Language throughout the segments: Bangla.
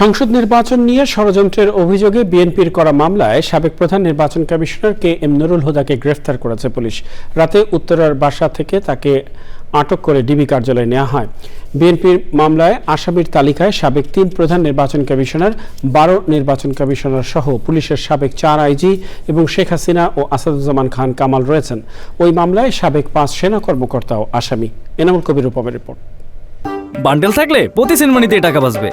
সংসদ নির্বাচন নিয়ে ষড়যন্ত্রের অভিযোগে বিএনপির করা মামলায় সাবেক প্রধান নির্বাচন কমিশনার কে এম নুরুল হুদাকে গ্রেফতার করেছে পুলিশ। রাতে উত্তরার বাসা থেকে তাকে আটক করে ডিবি কার্যালয়ে নেওয়া হয়। বিএনপির মামলায় আসামির তালিকায় সাবেক তিন প্রধান নির্বাচন কমিশনার, বারো নির্বাচন কমিশনার সহ পুলিশের সাবেক চার আইজি এবং শেখ হাসিনা ও আসাদুজ্জামান খান কামাল রয়েছেন। ওই মামলায় সাবেক পাঁচ সেনা কর্মকর্তাও আসামি। এনামুল কবির উপমের রিপোর্ট। বান্ডেল থাকলে প্রতি সিনেমানিতে টাকা বাঁচবে।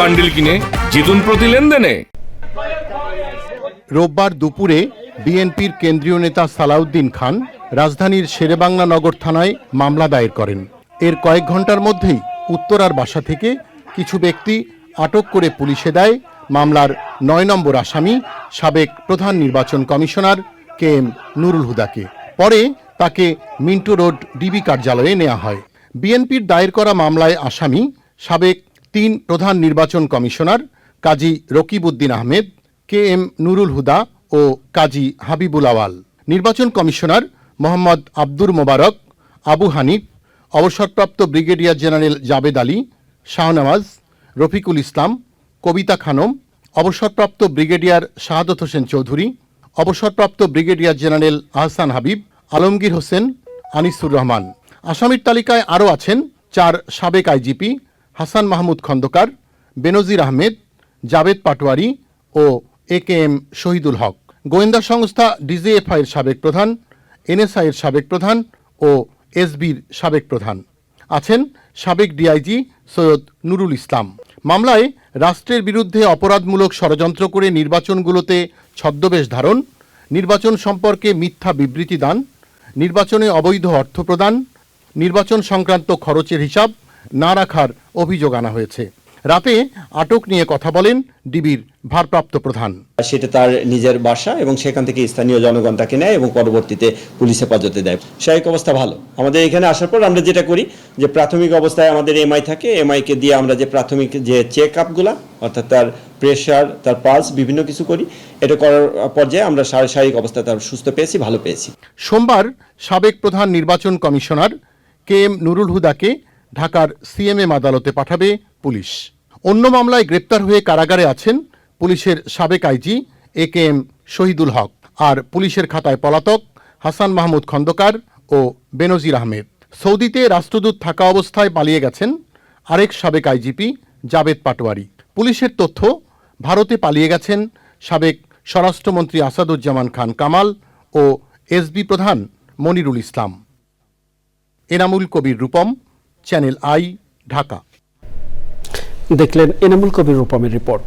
বান্ডিল কিনে জিতুন প্রতি লেনদেনে। রোববার দুপুরে বিএনপির কেন্দ্রীয় নেতা সালাউদ্দিন খান রাজধানীর শেরেবাংলা নগর থানায় মামলা দায়ের করেন। এর কয়েক ঘণ্টার মধ্যেই উত্তরার বাসা থেকে কিছু ব্যক্তি আটক করে পুলিশে দেয়। মামলার নয় নম্বর আসামি সাবেক প্রধান নির্বাচন কমিশনার কে এম নুরুল হুদাকে। পরে তাকে মিন্টু রোড ডিবি কার্যালয়ে নেওয়া হয়। বিএনপির দায়ের করা মামলায় আসামি সাবেক তিন প্রধান নির্বাচন commissioner, Kazi Rakibuddin Ahmed K M Nurul Huda ও কাজী হাবিবুল আওয়াল। নির্বাচন কমিশনার মোহাম্মদ আব্দুর মোবারক, আবু হানিফ, অবসরপ্রাপ্ত ব্রিগেডিয়ার জেনারেল জাবেদ আলী, শাহনওয়াজ, রফিকুল ইসলাম, কবিতা খানম, অবসরপ্রাপ্ত ব্রিগেডিয়ার শাহাদত হোসেন চৌধুরী, অবসরপ্রাপ্ত ব্রিগেডিয়ার জেনারেল আহসান হাবিব, আলমগীর হোসেন, আনিসুর রহমান। আসামির তালিকায় আরও আছেন চার সাবেক IGP Hasan Mahmud Khandaker, Benazir Ahmed Jabed Patwari O A K M Shahidul Haque. গোয়েন্দা সংস্থা ডিজিএফআই এর সাবেক প্রধান, এনএসআইয়ের সাবেক প্রধান ও এসবির সাবেক প্রধান আছেন সাবেক ডিআইজি সৈয়দ নুরুল ইসলাম। মামলায় রাষ্ট্রের বিরুদ্ধে অপরাধমূলক ষড়যন্ত্র করে নির্বাচনগুলোতে ছদ্মবেশ ধারণ, নির্বাচন সম্পর্কে মিথ্যা বিবৃতি দান, নির্বাচনে অবৈধ অর্থ প্রদান, নির্বাচন সংক্রান্ত খরচের হিসাব না রাখার অভিযোগ আনা হয়েছে। রাতে আটক নিয়ে কথা বলেন ডিবির ভারপ্রাপ্ত প্রধান। সেটা তার নিজের বাসা এবং সেখান থেকে স্থানীয় জনগণ তাকে নেয় এবং পরবর্তীতে পুলিশ হেফাজতে দেয়। শারীরিক অবস্থা ভালো। আমাদের এখানে আসার পর আমরা যেটা করি যে প্রাথমিক অবস্থায় আমাদের এমআই থাকে। এমআইকে দিয়ে আমরা যে প্রাথমিক যে চেক আপগুলা অর্থাৎ তার প্রেশার তার পালস বিভিন্ন কিছু করি এটা করার পর্যায়ে আমরা শারী- শারীরিক অবস্থা তার সুস্থ পেয়েছি ভালো পেয়েছি। সোমবার সাবেক প্রধান নির্বাচন কমিশনার কে এম নুরুল হুদাকে ঢাকার সিএমএম আদালতে পাঠাবে পুলিশ। অন্য মামলায় গ্রেপ্তার হয়ে কারাগারে আছেন পুলিশের সাবেক IG A K M Shahidul Haque আর পুলিশের খাতায় পলাতক হাসান মাহমুদ খন্দকার ও বেনজির আহমেদ। সৌদিতে রাষ্ট্রদূত থাকা অবস্থায় পালিয়ে গেছেন আরেক সাবেক আইজিপি জাবেদ পাটোয়ারি। পুলিশের তথ্য, ভারতে পালিয়ে গেছেন সাবেক স্বরাষ্ট্রমন্ত্রী আসাদুজ্জামান খান কামাল ও এসবি প্রধান মনিরুল ইসলাম। এনামুল কবির রূপম চ্যানেল আই ঢাকা দেখলেন এনামুল কবির রূপমের রিপোর্ট।